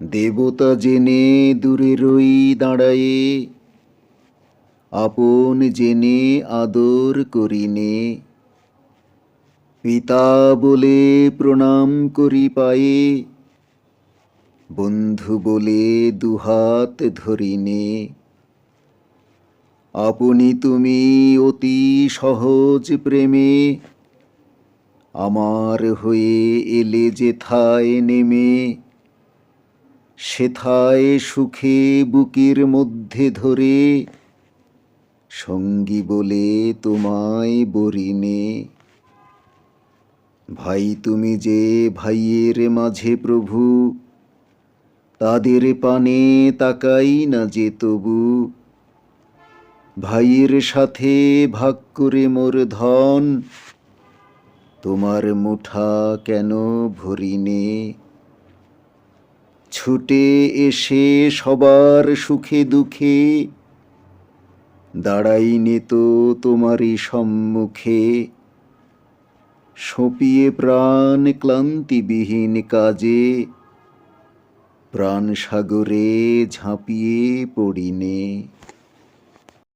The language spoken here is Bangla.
দেবতা জেনে দূরে রই দাঁড়ায়ে, আপন জেনে আদর করিনে। পিতা বলে প্রণাম করি পায়ে, বন্ধু বলে দুহাত ধরিনে। আপনি তুমি অতি সহজ প্রেমে, আমার হয়ে এলে যেথায় নেমে সেথায় সুখে বুকের মধ্যে ধরে, সঙ্গী বলে তোমায় বরিনে। ভাই তুমি যে ভাইয়ের মাঝে প্রভু, তাদের পানে তাকাই না যে তবু। ভাইয়ের সাথে ভাগ করে মোর ধন, তোমার মুঠা কেন ভরিনে? ছুটে এসে সবার সুখে দুঃখে দাঁড়াইনে তো তোমারই সম্মুখে। সঁপিয়ে প্রাণ ক্লান্তিবিহীন কাজে, প্রাণ সাগরে ঝাঁপিয়ে পড়িনে